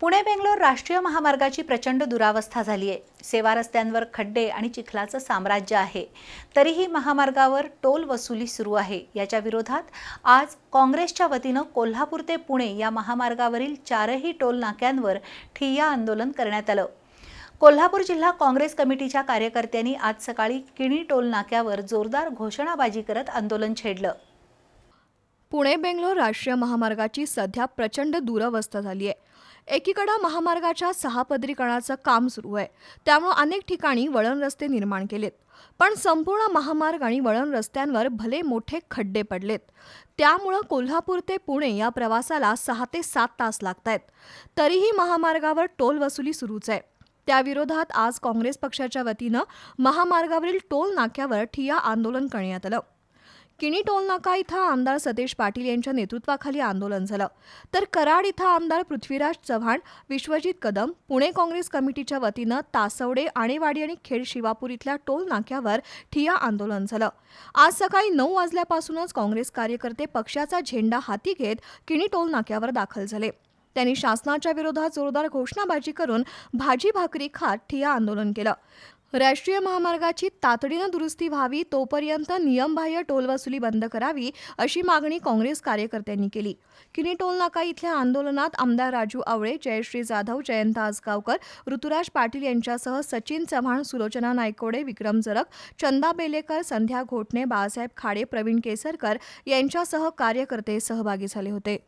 पुणे बेंगलोर राष्ट्रीय महामार्गाची प्रचंड दुरावस्था झाली आहे. सेवा रस्त्यांवर खड्डे आणि चिखलाचं साम्राज्य आहे. तरीही महामार्गावर टोल वसुली सुरू आहे. याच्या विरोधात आज काँग्रेसच्या वतीनं कोल्हापूर ते पुणे या महामार्गावरील चारही टोल नाक्यांवर ठिय्या आंदोलन करण्यात आलं. कोल्हापूर जिल्हा काँग्रेस कमिटीच्या कार्यकर्त्यांनी आज सकाळी किणी टोल नाक्यावर जोरदार घोषणाबाजी करत आंदोलन छेडलं. पुणे बेंगलोर राष्ट्रीय महामार्गाची सध्या प्रचंड दुरवस्था झाली आहे. एकीकडं महामार्गाच्या सहापदरीकरणाचं काम सुरू आहे. त्यामुळे अनेक ठिकाणी वळण रस्ते निर्माण केलेत. पण संपूर्ण महामार्ग आणि वळण रस्त्यांवर भले मोठे खड्डे पडलेत त्यामुळं कोल्हापूर ते पुणे या प्रवासाला सहा ते सात तास लागत आहेत तरीही महामार्गावर टोल वसुली सुरूच आहे. त्याविरोधात आज काँग्रेस पक्षाच्या वतीनं महामार्गावरील टोल नाक्यावर ठिया आंदोलन करण्यात आलं. किणी टोलनाका इथं आमदार सतेज पाटील यांच्या नेतृत्वाखाली आंदोलन झालं? तर कराड इथं आमदार पृथ्वीराज चव्हाण विश्वजित कदम पुणे काँग्रेस कमिटीच्या वतीनं तासवडे आणेवाडी आणि खेड शिवापूर इथल्या टोल नाक्यावर ठिया आंदोलन झालं. आज सकाळी नऊ वाजल्यापासूनच काँग्रेस कार्यकर्ते पक्षाचा झेंडा हाती घेत किणी टोल नाक्यावर दाखल झाले. त्यांनी शासनाच्या विरोधात जोरदार घोषणाबाजी करून भाजी भाकरी खात ठिया आंदोलन केलं. राष्ट्रीय महामार्गाची तातडीनं दुरुस्ती व्हावी तोपर्यंत नियमबाह्य टोलवसुली बंद करावी अशी मागणी काँग्रेस कार्यकर्त्यांनी केली. किनी टोलनाका इथल्या आंदोलनात आमदार राजू आवळे जयश्री जाधव जयंत आसगावकर ऋतुराज पाटील यांच्यासह सचिन चव्हाण सुलोचना नायकोडे विक्रम जरक चंदा बेलेकर संध्या घोटणे बाळासाहेब खाडे प्रवीण केसरकर यांच्यासह कार्यकर्ते सहभागी झाले होते.